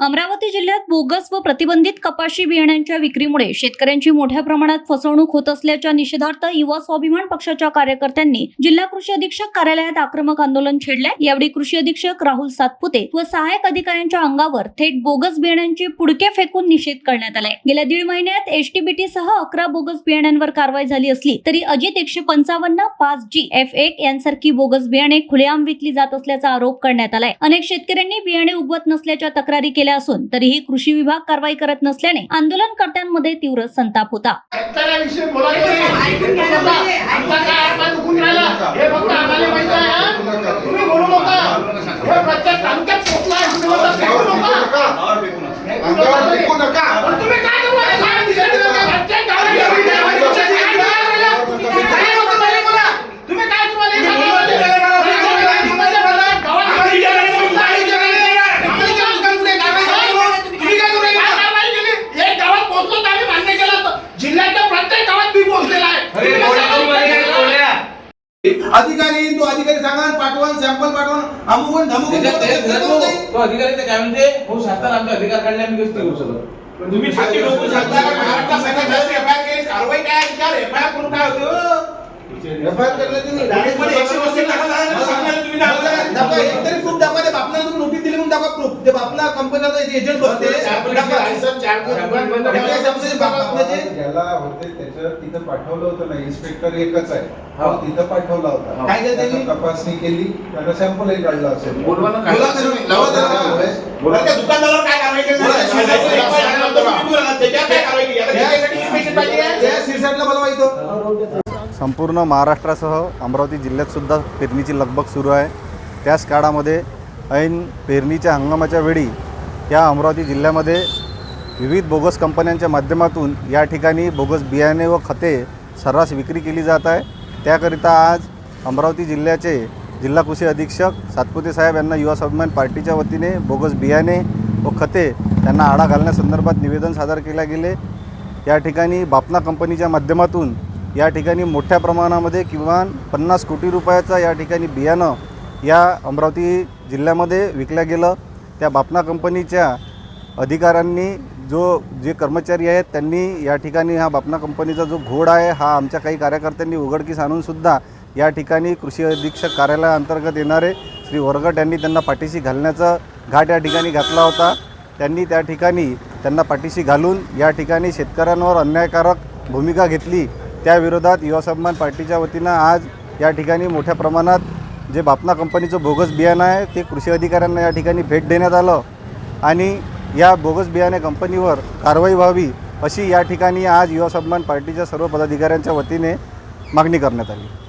अमरावती जिल्ह्यात बोगस व प्रतिबंधित कपाशी बियाण्यांच्या विक्रीमुळे शेतकऱ्यांची मोठ्या प्रमाणात फसवणूक होत असल्याच्या निषेधार्थ युवा स्वाभिमान पक्षाच्या कार्यकर्त्यांनी जिल्हा कृषी अधीक्षक कार्यालयात आक्रमक आंदोलन छेडले यावेळी कृषी अधीक्षक राहुल सातपुते व सहाय्यक अधिकाऱ्यांच्या अंगावर थेट बोगस बियाण्यांचे पुडके फेकून निषेध करण्यात आलाय. गेल्या दीड महिन्यात एसटीबीटी सह अकरा बोगस बियाण्यांवर कारवाई झाली असली तरी अजित एकशे पंचावन्न पाच जी एफ एक यांसारखी बोगस बियाणे खुलेआम विकली जात असल्याचा आरोप करण्यात आलाय. अनेक शेतकऱ्यांनी बियाणे उगवत नसल्याच्या तक्रारी केल्या असून तरीही कृषी विभाग कारवाई करत नसल्याने आंदोलनकर्त्यांमध्ये तीव्र संताप होता शेतकऱ्याविषयी बोलायचं नाही. आमचा काय आत्मा दुखून राहिला हे फक्त आम्हाला माहिती आहे हा? तुम्ही बोलू नका हे प्रत्येक तालुक्यात पोहोचलाय तुम्ही बोलता फेकू नका. अंगावर फेकू नका. पण तुम्ही काय करू राहिले? काय दिसत नाही का? प्रत्येक गावात एवढी देवाची दिसत नाही. काय करू राहिले? काय होतं मला बोला. तुम्ही काय तुम्हाला हे सांगा मला? प्रत्येक गावात तुम्हाला बोला. गावात आम्ही गेलो नाही. आम्ही गेलो नाही. आम्ही गेलो नाही. तुम्ही काय करू राहिले? काय कारवाई केली? एक गावात पोहोचलो तर आम्ही मान्य केलं होतं. जिल्ह्याच्या प्रत्येक गावात मी पोहोचलेला आहे तुम्ही कसं सांगता? अधिकारी तो अधिकारी सांगा पाठवा सॅम्पल पाठवा अमुक धमुक तो अधिकारी ते काय म्हणते हो शासनाने आमचे अधिकार काढले आम्ही कसं करू शकत. तुम्ही छाती ठोकून सांगता का महाराष्ट्रात सगळ्यात जास्त FIR केली? कारवाई काय विचार एफआयआर करून काय होतं? एकशे झालं तर सांगणार तुम्ही दाखवा प्रूफ ते बापला कंपनीचा एजंट आपल्याचे ज्याला होते त्याच्यावर तिथं पाठवलं होतं ना इन्स्पेक्टर एकच आहे. हो. तिथं पाठवला होता. काय त्यांनी? तपासणी केली त्यानं सॅम्पलही काढला असेल. त्याला. दुकानदारावर काय संपूर्ण महाराष्ट्रासह अमरावती जिल्ह्यातसुद्धा पेरणीची लगबग सुरू आहे. त्याच काळामध्ये ऐन पेरणीच्या हंगामाच्या वेळी या अमरावती जिल्ह्यामध्ये विविध बोगस कंपन्यांच्या माध्यमातून या ठिकाणी बोगस बियाणे व खते सर्रास विक्री केली जात आहे. त्याकरिता आज अमरावती जिल्ह्याचे जिल्हा कृषी अधीक्षक सातपुते साहेब यांना युवा स्वाभिमान पार्टीच्या वतीने बोगस बियाणे व खते त्यांना आळा घालण्यासंदर्भात निवेदन सादर केले गेले. या ठिकाणी बापना कंपनीच्या माध्यमातून या ठिकाणी मोठ्या प्रमाणामध्ये किमान पन्नास कोटी रुपयाचा या ठिकाणी बियाणं या अमरावती जिल्ह्यामध्ये विकल्या गेलं. त्या बापना कंपनीच्या अधिकाऱ्यांनी जो जे कर्मचारी आहेत त्यांनी या ठिकाणी हा बापना कंपनीचा जो घोड आहे हा आमच्या काही कार्यकर्त्यांनी उघडकीस आणूनसुद्धा या ठिकाणी कृषी अधीक्षक कार्यालयाअंतर्गत येणारे श्री वरगट यांनी त्यांना पाठीशी घालण्याचा घाट या ठिकाणी घातला होता. त्यांनी त्या ठिकाणी त्यांना पाठीशी घालून या ठिकाणी शेतकऱ्यांवर अन्यायकारक भूमिका घेतली. त्याविरोधात युवा सन्मान पार्टीच्या वतीनं आज या ठिकाणी मोठ्या प्रमाणात जे बापना कंपनीचं बोगस बियाणं आहे ते कृषी अधिकाऱ्यांना या ठिकाणी भेट देण्यात आलं. आणि या बोगस बियाणे कंपनीवर कारवाई व्हावी अशी या ठिकाणी आज युवा सन्मान पार्टीच्या सर्व पदाधिकाऱ्यांच्या वतीने मागणी करण्यात आली.